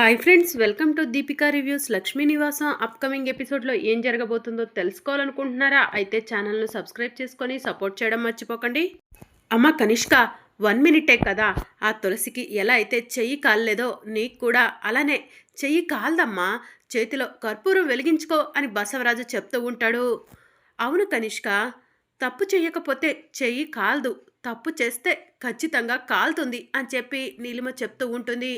Hi friends welcome to Deepika reviews. Lakshmi Nivasam upcoming ఎపిసోడ్లో ఏం జరగబోతుందో తెలుసుకోవాలనుకుంటున్నారా? అయితే ఛానల్ను సబ్స్క్రైబ్ చేసుకొని సపోర్ట్ చేయడం మర్చిపోకండి. అమ్మ కనిష్క వన్ మినిటే కదా. ఆ తులసికి ఎలా అయితే చెయ్యి కాలేదో నీకు కూడా అలానే. చెయ్యి కాలదమ్మా చేతిలో కర్పూరం వెలిగించుకో అని బసవరాజు చెప్తూ ఉంటాడు. అవును కనిష్క తప్పు చేయకపోతే చెయ్యి కాలదు. తప్పు చేస్తే ఖచ్చితంగా కాలుతుంది అని చెప్పి నీలిమ చెప్తూ ఉంటుంది.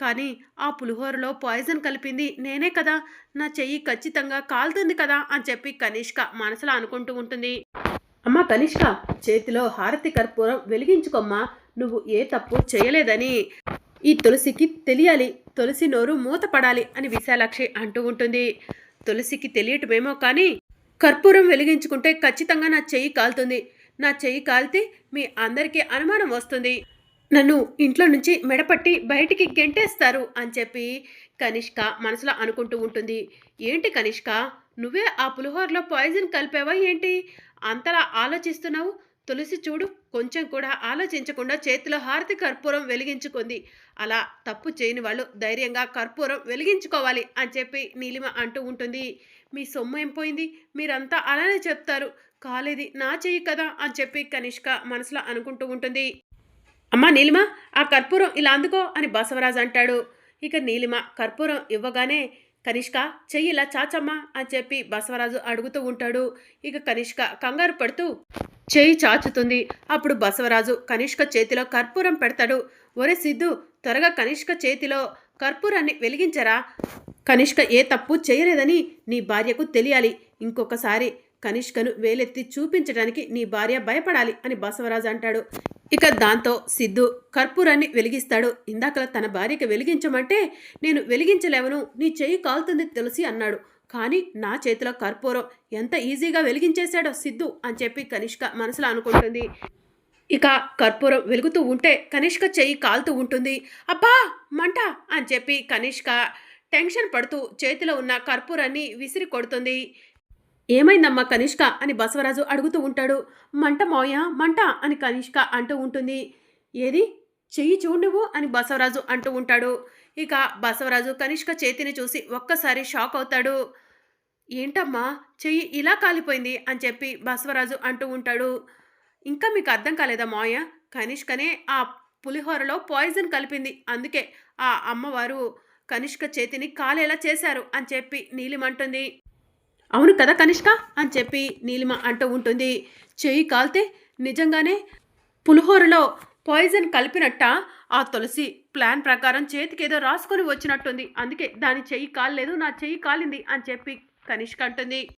కానీ ఆ పులిహోరలో పాయిజన్ కలిపింది నేనే కదా. నా చెయ్యి ఖచ్చితంగా కాలుతుంది కదా అని చెప్పి కనిష్క మనసులో అనుకుంటూ ఉంటుంది. అమ్మా కనిష్క చేతిలో హారతి కర్పూరం వెలిగించుకోమ్మా. నువ్వు ఏ తప్పు చేయలేదని. ఈ తులసికి తెలియాలి తులసి నోరు మూతపడాలి అని విశాలాక్షి అంటూ ఉంటుంది. తులసికి తెలియటమేమో కానీ కర్పూరం వెలిగించుకుంటే ఖచ్చితంగా నా చెయ్యి కాలుతుంది. నా చెయ్యి కాలితే మీ అందరికీ అనుమానం వస్తుంది. నన్ను ఇంట్లో నుంచి మెడపట్టి బయటికి గెంటేస్తారు అని చెప్పి కనిష్క మనసులో అనుకుంటూ ఉంటుంది. ఏంటి కనిష్క? నువ్వే ఆ పులిహోరలో పాయిజన్ కలిపావా ఏంటి? అంతలా ఆలోచిస్తున్నావు? తులసి చూడు కొంచెం కూడా ఆలోచించకుండా చేతిలో హారతి కర్పూరం వెలిగించుకుంది. అలా తప్పు చేయని వాళ్ళు ధైర్యంగా కర్పూరం వెలిగించుకోవాలి అని చెప్పి నీలిమ అంటూ ఉంటుంది. మీ సొమ్ము ఏం పోయింది? మీరంతా అలానే చెప్తారు. కాలేది నా చెయ్యి కదా అని చెప్పి కనిష్క మనసులో అనుకుంటూ ఉంటుంది. అమ్మా నీలిమ ఆ కర్పూరం ఇలా అందుకో అని బసవరాజు అంటాడు. ఇక నీలిమ కర్పూరం ఇవ్వగానే కనిష్క చెయ్యి ఇలా చాచమ్మా అని చెప్పి బసవరాజు అడుగుతూ ఉంటాడు. ఇక కనిష్క కంగారు పడుతూ చెయ్యి చాచుతుంది. అప్పుడు బసవరాజు కనిష్క చేతిలో కర్పూరం పెడతాడు. ఒరే సిద్ధు త్వరగా కనిష్క చేతిలో కర్పూరాన్ని వెలిగించరా. కనిష్క ఏ తప్పు చేయలేదని నీ భార్యకు తెలియాలి. ఇంకొకసారి కనిష్కను వేలెత్తి చూపించడానికి నీ భార్య భయపడాలి అని బసవరాజు అంటాడు. ఇక దాంతో సిద్ధు కర్పూరాన్ని వెలిగిస్తాడు. ఇందాకల తన భార్యకి వెలిగించమంటే నేను వెలిగించలేవను నీ చెయ్యి కాలుతుంది తులసి అన్నాడు. కానీ నా చేతిలో కర్పూరం ఎంత ఈజీగా వెలిగించేశాడో సిద్ధు అని చెప్పి కనిష్క మనసులో అనుకుంటుంది. ఇక కర్పూరం వెలుగుతూ ఉంటే కనిష్క చెయ్యి కాలుతూ ఉంటుంది. అబ్బా! మంట! అని చెప్పి కనిష్క టెన్షన్ పడుతూ చేతిలో ఉన్న కర్పూరాన్ని విసిరి కొడుతుంది. ఏమైందమ్మా కనిష్క అని బసవరాజు అడుగుతూ ఉంటాడు. మంట మోయ మంట అని కనిష్క అంటూ ఉంటుంది. ఏది? చెయ్యి చూడువు అని బసవరాజు అంటూ ఉంటాడు. ఇక బసవరాజు కనిష్క చేతిని చూసి ఒక్కసారి షాక్ అవుతాడు. ఏంటమ్మా చెయ్యి ఇలా కాలిపోయింది అని చెప్పి బసవరాజు అంటూ ఉంటాడు. ఇంకా మీకు అర్థం కాలేదా మాయ కనిష్కనే ఆ పులిహోరలో పాయిజన్ కలిపింది. అందుకే ఆ అమ్మవారు కనిష్క చేతిని కాలేలా చేశారు అని చెప్పి నీలిమంటుంది. అవును కదా కనిష్క? అని చెప్పి నీలిమ అంటూ ఉంటుంది. చెయ్యి కాల్తే నిజంగానే పులిహోరలో పాయిజన్ కలిపినట్ట? ఆ తులసి ప్లాన్ ప్రకారం చేతికి ఏదో రాసుకొని వచ్చినట్టుంది. అందుకే దాని చెయ్యి కాలేదు నా చెయ్యి కాలింది అని చెప్పి కనిష్క అంటుంది.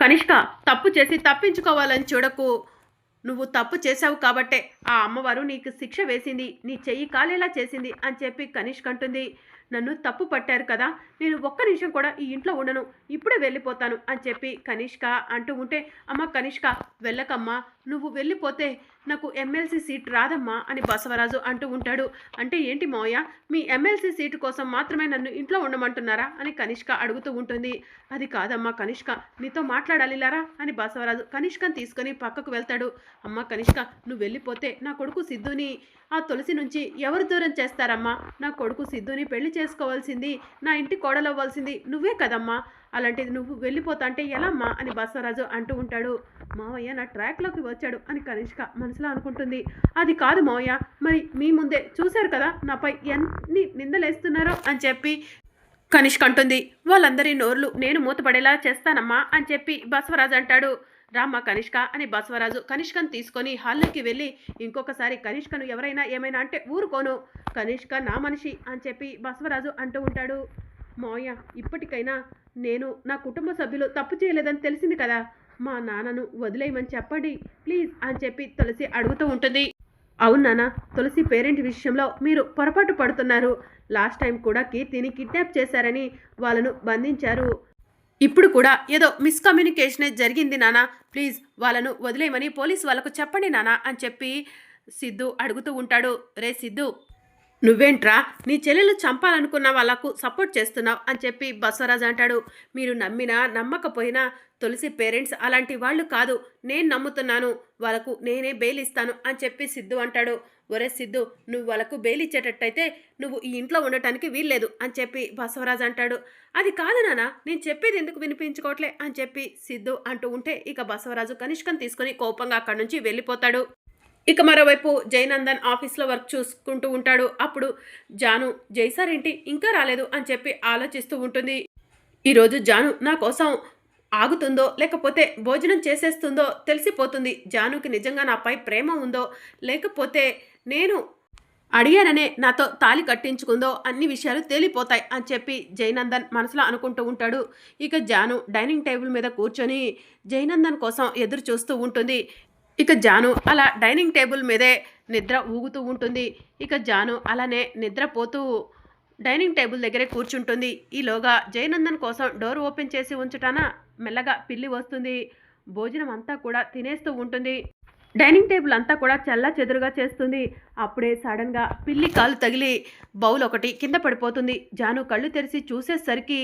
కనిష్క తప్పు చేసి తప్పించుకోవాలని చూడకు. నువ్వు తప్పు చేశావు కాబట్టే ఆ అమ్మవారు నీకు శిక్ష వేసింది. నీ చెయ్యి కాలేలా చేసింది అని చెప్పి కనిష్క అంటుంది. నన్ను తప్పు పట్టారు కదా నేను ఒక్క నిమిషం కూడా ఈ ఇంట్లో ఉండను ఇప్పుడే వెళ్ళిపోతాను అని చెప్పి కనిష్క అంటూ ఉంటే అమ్మ కనిష్క వెళ్ళకమ్మా నువ్వు వెళ్ళిపోతే నాకు ఎమ్మెల్సీ సీట్ రాదమ్మా అని బసవరాజు అంటూ ఉంటాడు. అంటే ఏంటి మోయ? మీ ఎమ్మెల్సీ సీటు కోసం మాత్రమే నన్ను ఇంట్లో ఉండమంటున్నారా? అని కనిష్క అడుగుతూ ఉంటుంది. అది కాదమ్మా కనిష్క నీతో మాట్లాడాలి లారా? అని బసవరాజు కనిష్కని తీసుకొని పక్కకు వెళ్తాడు. అమ్మ కనిష్క నువ్వు వెళ్ళిపోతే నా కొడుకు సిద్ధుని ఆ తులసి నుంచి ఎవరు దూరం చేస్తారమ్మా? నా కొడుకు సిద్ధుని పెళ్ళి చేసుకోవాల్సింది నా ఇంటి కోడలవ్వాల్సింది నువ్వే కదమ్మా? అలాంటిది నువ్వు వెళ్ళిపోతా అంటే ఎలామ్మా అని బసవరాజు అంటూ ఉంటాడు. మావయ్య నా ట్రాక్లోకి వచ్చాడు అని కనిష్క మనసులో అనుకుంటుంది. అది కాదు మావయ్య మరి మీ ముందే చూశారు కదా నాపై ఎన్ని నిందలేస్తున్నారో అని చెప్పి కనిష్క అంటుంది. వాళ్ళందరి నోర్లు నేను మూతపడేలా చేస్తానమ్మా అని చెప్పి బసవరాజు అంటాడు. రామ్మ కనిష్క అని బసవరాజు కనిష్కను తీసుకొని హాల్లోకి వెళ్ళి ఇంకొకసారి కనిష్కను ఎవరైనా ఏమైనా అంటే ఊరుకోను. కనిష్క నా మనిషి అని చెప్పి బసవరాజు అంటూ ఉంటాడు. మావయ్య ఇప్పటికైనా నేను నా కుటుంబ సభ్యులు తప్పు చేయలేదని తెలిసింది కదా. మా నాన్నను వదిలేయమని చెప్పండి ప్లీజ్ అని చెప్పి తులసి అడుగుతూ ఉంటుంది. అవును నాన్న తులసి పేరెంట్ విషయంలో మీరు పొరపాటు పడుతున్నారు. లాస్ట్ టైం కూడా కీర్తిని కిడ్నాప్ చేశారని వాళ్ళను బంధించారు. ఇప్పుడు కూడా ఏదో మిస్కమ్యూనికేషనే జరిగింది నానా ప్లీజ్ వాళ్ళను వదిలేయమని పోలీస్ వాళ్ళకు చెప్పండి నానా అని చెప్పి సిద్ధు అడుగుతూ ఉంటాడు. రే సిద్ధు నువ్వేంట్రా? నీ చెల్లెలు చంపాలనుకున్న వాళ్ళకు సపోర్ట్ చేస్తున్నావు అని చెప్పి బసవరాజు అంటాడు. మీరు నమ్మినా నమ్మకపోయినా తులసి పేరెంట్స్ అలాంటి వాళ్ళు కాదు. నేను నమ్ముతున్నాను. వాళ్ళకు నేనే బెయిల్ ఇస్తాను అని చెప్పి సిద్ధు అంటాడు. ఒరే సిద్ధు నువ్వు వాళ్ళకు బెయిల్ ఇచ్చేటట్టయితే నువ్వు ఈ ఇంట్లో ఉండటానికి వీల్లేదు అని చెప్పి బసవరాజు అంటాడు. అది కాదు నాన్న నేను చెప్పేది ఎందుకు వినిపించుకోవట్లే అని చెప్పి సిద్ధు అంటూ ఉంటే ఇక బసవరాజు కనిష్కం తీసుకుని కోపంగా అక్కడి నుంచి వెళ్ళిపోతాడు. ఇక మరోవైపు జయనందన్ ఆఫీస్లో వర్క్ చూసుకుంటూ ఉంటాడు. అప్పుడు జాను జైసారేంటి ఇంకా రాలేదు అని చెప్పి ఆలోచిస్తూ ఉంటుంది. ఈరోజు జాను నా కోసం ఆగుతుందో లేకపోతే భోజనం చేసేస్తుందో తెలిసిపోతుంది. జానుకి నిజంగా నాపై ప్రేమ ఉందో లేకపోతే నేను అడిగాననే నాతో తాలి కట్టించుకుందో అన్ని విషయాలు తేలిపోతాయి అని చెప్పి జయనందన్ మనసులో అనుకుంటూ ఉంటాడు. ఇక జాను డైనింగ్ టేబుల్ మీద కూర్చొని జయనందన్ కోసం ఎదురు చూస్తూ ఉంటుంది. ఇక జాను అలా డైనింగ్ టేబుల్ మీదే నిద్ర ఊగుతూ ఉంటుంది. ఇక జాను అలానే నిద్రపోతూ డైనింగ్ టేబుల్ దగ్గరే కూర్చుంటుంది. ఈలోగా జయనందన్ కోసం డోర్ ఓపెన్ చేసి ఉంచుటాన మెల్లగా పిల్లి వస్తుంది. భోజనం అంతా కూడా తినేస్తూ ఉంటుంది. డైనింగ్ టేబుల్ అంతా కూడా చల్ల చెదురుగా చేస్తుంది. అప్పుడే సడన్గా పిల్లి కాలు తగిలి బౌల్ ఒకటి కింద పడిపోతుంది. జాను కళ్ళు తెరిచి చూసేసరికి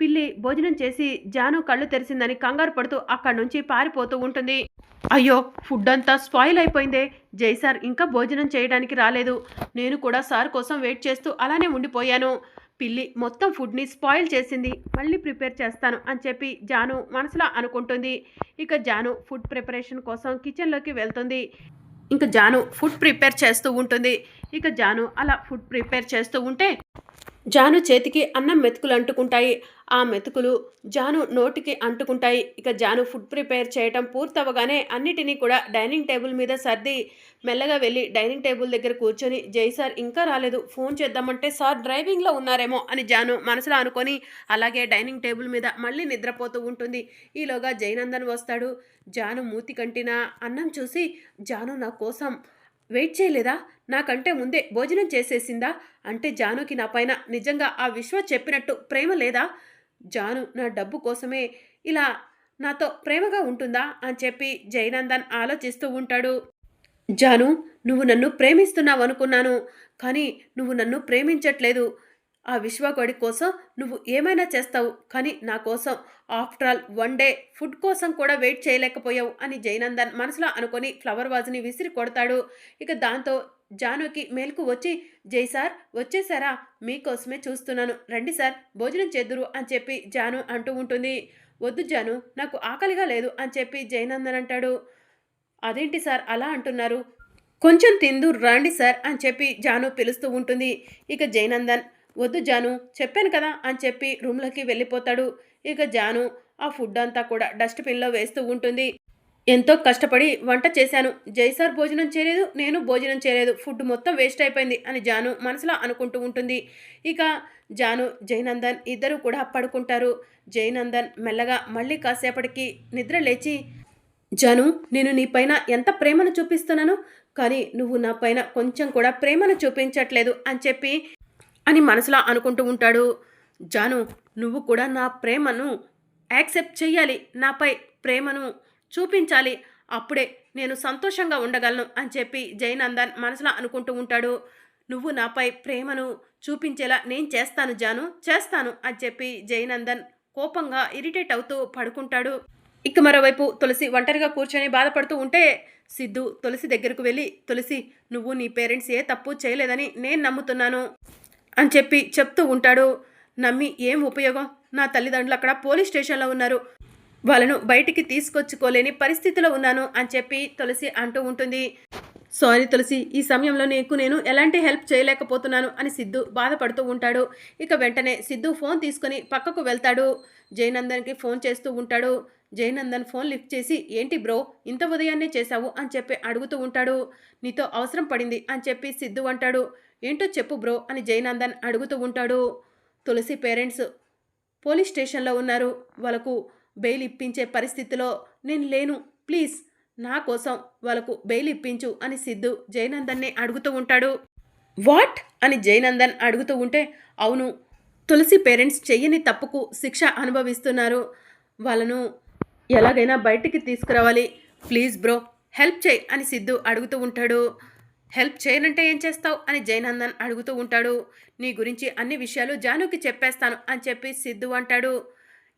పిల్లి భోజనం చేసి జాను కళ్ళు తెరిసిందని కంగారు పడుతూ అక్కడి నుంచి పారిపోతూ ఉంటుంది. అయ్యో ఫుడ్ అంతా స్పాయిల్ అయిపోయిందే. జై సార్ ఇంకా భోజనం చేయడానికి రాలేదు. నేను కూడా సార్ కోసం వెయిట్ చేస్తూ అలానే ఉండిపోయాను. పిల్లి మొత్తం ఫుడ్ని స్పాయిల్ చేసింది. మళ్ళీ ప్రిపేర్ చేస్తాను అని చెప్పి జాను మనసులో అనుకుంటుంది. ఇక జాను ఫుడ్ ప్రిపరేషన్ కోసం కిచెన్లోకి వెళ్తుంది. ఇంకా జాను ఫుడ్ ప్రిపేర్ చేస్తూ ఉంటుంది. ఇక జాను అలా ఫుడ్ ప్రిపేర్ చేస్తూ ఉంటే జాను చేతికి అన్నం మెతుకులు అంటుకుంటాయి. ఆ మెతుకులు జాను నోటికి అంటుకుంటాయి. ఇక జాను ఫుడ్ ప్రిపేర్ చేయటం పూర్తవగానే అన్నిటినీ కూడా డైనింగ్ టేబుల్ మీద సర్ది మెల్లగా వెళ్ళి డైనింగ్ టేబుల్ దగ్గర కూర్చొని జై సార్ ఇంకా రాలేదు. ఫోన్ చేద్దామంటే సార్ డ్రైవింగ్లో ఉన్నారేమో అని జాను మనసులో అనుకొని అలాగే డైనింగ్ టేబుల్ మీద మళ్ళీ నిద్రపోతూ ఉంటుంది. ఈలోగా జయనందన్ వస్తాడు. జాను మూతి కంటిన అన్నం చూసి జాను నా కోసం వెయిట్ చేయలేదా? నాకంటే ముందే భోజనం చేసేసిందా? అంటే జానుకి నా పైన నిజంగా ఆ విశ్వ చెప్పినట్టు ప్రేమ లేదా? జాను నా డబ్బు కోసమే ఇలా నాతో ప్రేమగా ఉంటుందా? అని చెప్పి జయనందన్ ఆలోచిస్తూ ఉంటాడు. జాను నువ్వు నన్ను ప్రేమిస్తున్నావు అనుకున్నాను కానీ నువ్వు నన్ను ప్రేమించట్లేదు. ఆ విశ్వగోడి కోసం నువ్వు ఏమైనా చేస్తావు కానీ నా కోసం. After all one day food కోసం కూడా వెయిట్ చేయలేకపోయావు అని జయనందన్ మనసులో అనుకొని ఫ్లవర్ వాజ్ని విసిరి కొడతాడు. ఇక దాంతో జానుకి మేల్కు వచ్చి జై సార్ వచ్చేసారా? మీకోసమే చూస్తున్నాను. రండి సార్ భోజనం చేద్దురు అని చెప్పి జాను అంటూ ఉంటుంది. వద్దు జాను నాకు ఆకలిగా లేదు అని చెప్పి జయనందన్ అంటాడు. అదేంటి సార్ అలా అంటున్నారు? కొంచెం తిందు రండి సార్ అని చెప్పి జాను పిలుస్తూ ఉంటుంది. ఇక జయనందన్ వద్దు జాను చెప్పాను కదా అని చెప్పి రూమ్లోకి వెళ్ళిపోతాడు. ఇక జాను ఆ ఫుడ్ అంతా కూడా డస్ట్బిన్లో వేస్తూ ఉంటుంది. ఎంతో కష్టపడి వంట చేశాను. జైసార్ భోజనం చేయలేదు నేను భోజనం చేయలేదు. ఫుడ్ మొత్తం వేస్ట్ అయిపోయింది అని జాను మనసులో అనుకుంటూ ఉంటుంది. ఇక జాను జయనందన్ ఇద్దరు కూడా పడుకుంటారు. జయనందన్ మెల్లగా మళ్ళీ కాసేపటికి నిద్ర లేచి జాను నేను నీ పైన ఎంత ప్రేమను చూపిస్తున్నాను? కానీ నువ్వు నా పైన కొంచెం కూడా ప్రేమను చూపించట్లేదు అని చెప్పి అని మనసులో అనుకుంటూ ఉంటాడు. జాను నువ్వు కూడా నా ప్రేమను యాక్సెప్ట్ చెయ్యాలి. నాపై ప్రేమను చూపించాలి. అప్పుడే నేను సంతోషంగా ఉండగలను అని చెప్పి జయనందన్ మనసులో అనుకుంటూ ఉంటాడు. నువ్వు నాపై ప్రేమను చూపించేలా నేను చేస్తాను జాను చేస్తాను అని చెప్పి జయనందన్ కోపంగా ఇరిటేట్ అవుతూ పడుకుంటాడు. ఇక మరోవైపు తులసి ఒంటరిగా కూర్చొని బాధపడుతూ ఉంటే సిద్ధు తులసి దగ్గరకు వెళ్ళి తులసి నువ్వు నీ పేరెంట్స్ ఏ తప్పు చేయలేదని నేను నమ్ముతున్నాను. అని చెప్పి చెప్తూ ఉంటాడు. నమ్మి ఏం ఉపయోగం? నా తల్లిదండ్రులు అక్కడ పోలీస్ స్టేషన్లో ఉన్నారు. వాళ్ళను బయటికి తీసుకొచ్చుకోలేని పరిస్థితిలో ఉన్నాను అని చెప్పి తులసి అంటూ ఉంటుంది. సారీ తులసి ఈ సమయంలో నీకు నేను ఎలాంటి హెల్ప్ చేయలేకపోతున్నాను అని సిద్ధు బాధపడుతూ ఉంటాడు. ఇక వెంటనే సిద్ధు ఫోన్ తీసుకొని పక్కకు వెళ్తాడు. జయనందన్కి ఫోన్ చేస్తూ ఉంటాడు. జయనందన్ ఫోన్ లిఫ్ట్ చేసి ఏంటి బ్రో ఇంత ఉదయాన్నే చేశావు? అని చెప్పి అడుగుతూ ఉంటాడు. నీతో అవసరం పడింది అని చెప్పి సిద్ధు అంటాడు. ఏంటో చెప్పు బ్రో అని జయనందన్ అడుగుతూ ఉంటాడు. తులసి పేరెంట్స్ పోలీస్ స్టేషన్లో ఉన్నారు. వాళ్ళకు బెయిల్ ఇప్పించే పరిస్థితిలో నేను లేను ప్లీజ్ నా కోసం వాళ్ళకు బెయిల్ ఇప్పించు అని సిద్ధు జయనందన్ని అడుగుతూ ఉంటాడు. వాట్? అని జయనందన్ అడుగుతూ ఉంటే అవును తులసి పేరెంట్స్ చెయ్యని తప్పుకు శిక్ష అనుభవిస్తున్నారు. వాళ్ళను ఎలాగైనా బయటికి తీసుకురావాలి. ప్లీజ్ బ్రో హెల్ప్ చేయి అని సిద్ధు అడుగుతూ ఉంటాడు. హెల్ప్ చేయనంటే ఏం చేస్తావు? అని జయనందన్ అడుగుతూ ఉంటాడు. నీ గురించి అన్ని విషయాలు జానుకి చెప్పేస్తాను అని చెప్పి సిద్ధు అంటాడు.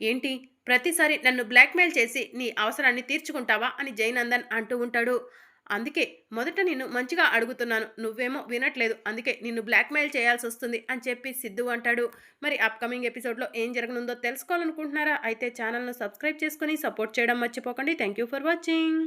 ఏంటి? ప్రతిసారి నన్ను బ్లాక్మెయిల్ చేసి నీ అవసరాన్ని తీర్చుకుంటావా? అని జయనందన్ అంటూ ఉంటాడు. అందుకే మొదట నిన్ను మంచిగా అడుగుతున్నాను. నువ్వేమో వినట్లేదు. అందుకే నిన్ను బ్లాక్మెయిల్ చేయాల్సి వస్తుంది అని చెప్పి సిద్ధు అంటాడు. మరి అప్కమింగ్ ఎపిసోడ్లో ఏం జరగనుందో తెలుసుకోవాలనుకుంటున్నారా? అయితే ఛానల్ను సబ్స్క్రైబ్ చేసుకొని సపోర్ట్ చేయడం మర్చిపోకండి. Thank you for watching.